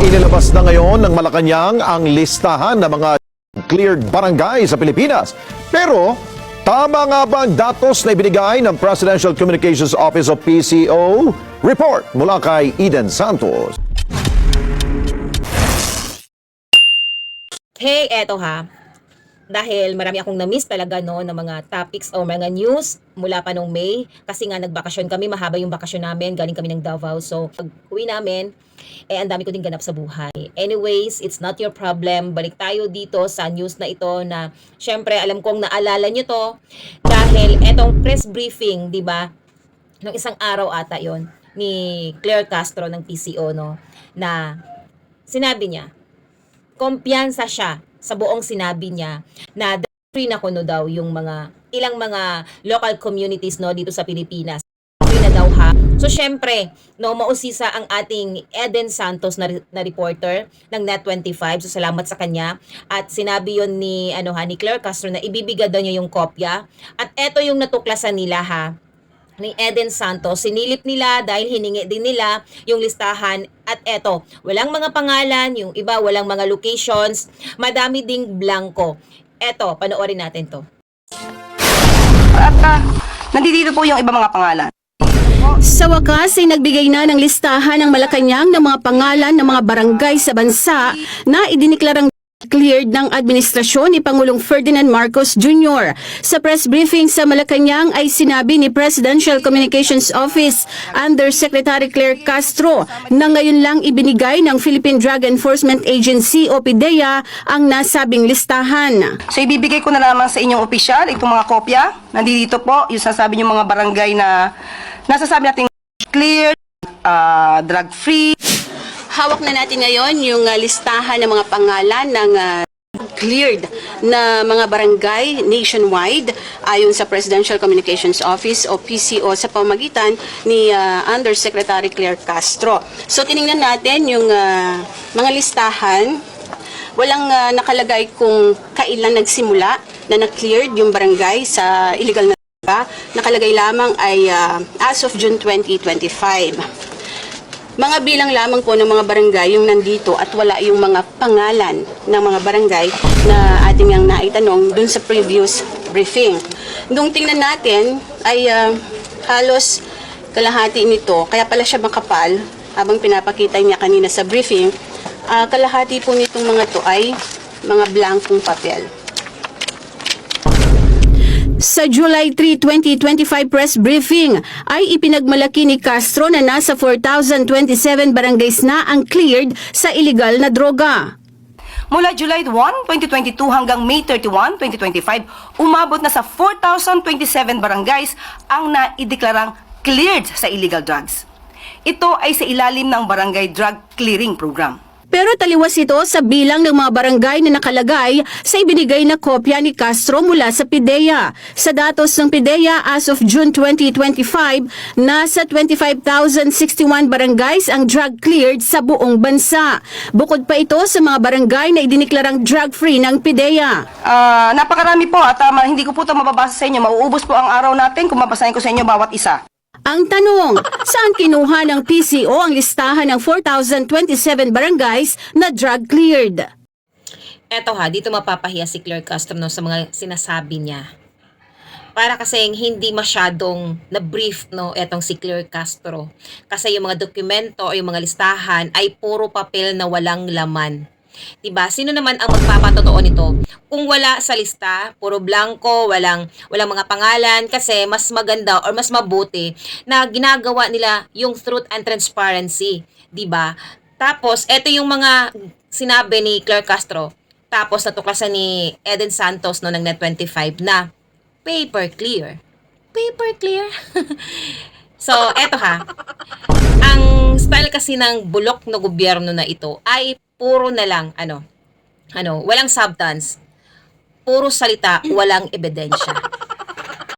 Inilabas na ngayon ng Malacanang ang listahan ng mga cleared barangay sa Pilipinas. Pero, tama nga ba ang datos na ibinigay ng Presidential Communications Office of PCO? Report mula kay Eden Santos. Hey, eto ha. Dahil marami akong na-miss talaga no ng mga topics o mga news mula pa nung May kasi nga nagbakasyon kami, mahaba yung bakasyon namin, galing kami ng Davao. So, pag uwi namin, eh ang dami ko din ganap sa buhay. Anyways, it's not your problem. Balik tayo dito sa news na ito na syempre alam kong naalala nyo to dahil etong press briefing, di ba? Nung isang araw ata yon ni Claire Castro ng PCO no na sinabi niya kumpiyansa siya sa buong sinabi niya na free na kuno daw yung mga ilang mga local communities no dito sa Pilipinas. Free na daw ha. So syempre, no mausisa ang ating Eden Santos na, na reporter ng Net25. So salamat sa kanya at sinabi yon ni ano ha ni Claire Castro na ibibigay daw niya yung kopya at eto yung natuklasan nila ha ni Eden Santos. Sinilip nila dahil hiningi din nila yung listahan at eto, walang mga pangalan, yung iba walang mga locations, madami ding blanco. Eto, panoorin natin to. At ah, nandito po yung iba mga pangalan. Sa wakas ay nagbigay na ng listahan ng Malacanang ng mga pangalan ng mga barangay sa bansa na idiniklarang cleared ng administrasyon ni Pangulong Ferdinand Marcos Jr. Sa press briefing sa Malacanang ay sinabi ni Presidential Communications Office Undersecretary Claire Castro na ngayon lang ibinigay ng Philippine Drug Enforcement Agency o PIDEA ang nasabing listahan. So ibibigay ko na lamang sa inyong opisyal itong mga kopya. Nandito po yung sasabi niyo mga barangay na nasasabi natin cleared, ah, drug-free, Hawak na natin ngayon yung uh, listahan ng mga pangalan ng uh, cleared na mga barangay nationwide ayon sa Presidential Communications Office o PCO sa pamagitan ni uh, Undersecretary Claire Castro. So tiningnan natin yung uh, mga listahan. Walang uh, nakalagay kung kailan nagsimula na na-cleared yung barangay sa illegal na. Nakalagay lamang ay uh, as of June 2025. Mga bilang lamang po ng mga barangay yung nandito at wala yung mga pangalan ng mga barangay na ating ang naitanong dun sa previous briefing. Nung tingnan natin ay ah, halos kalahati nito, kaya pala siya makapal habang pinapakita niya kanina sa briefing, ah, kalahati po nitong mga to ay mga blankong papel. Sa July 3, 2025 press briefing ay ipinagmalaki ni Castro na nasa 4,027 barangays na ang cleared sa illegal na droga. Mula July 1, 2022 hanggang May 31, 2025, umabot na sa 4,027 barangays ang naideklarang cleared sa illegal drugs. Ito ay sa ilalim ng Barangay Drug Clearing Program. Pero taliwas ito sa bilang ng mga barangay na nakalagay sa ibinigay na kopya ni Castro mula sa PIDEA. Sa datos ng PIDEA as of June 2025, nasa 25,061 barangays ang drug cleared sa buong bansa. Bukod pa ito sa mga barangay na idiniklarang drug-free ng PIDEA. Ah, napakarami po at ah, hindi ko po ito mababasa sa inyo. Mauubos po ang araw natin kung mabasahin ko sa inyo bawat isa. Ang tanong, saan kinuha ng PCO ang listahan ng 4,027 barangays na drug cleared? Eto ha, dito mapapahiya si Claire Castro no, sa mga sinasabi niya. Para kasing hindi masyadong na-brief no, etong si Claire Castro. Kasi yung mga dokumento o yung mga listahan ay puro papel na walang laman. 'Di ba? Sino naman ang magpapatotoo nito? Kung wala sa lista, puro blanco, walang walang mga pangalan kasi mas maganda or mas mabuti na ginagawa nila yung truth and transparency, 'di ba? Tapos eto yung mga sinabi ni Claire Castro. Tapos natuklasan ni Eden Santos no ng Net25 na paper clear. Paper clear. so, eto ha. Ang style kasi ng bulok na gobyerno na ito ay puro na lang ano, ano, walang substance. Puro salita, walang ebidensya.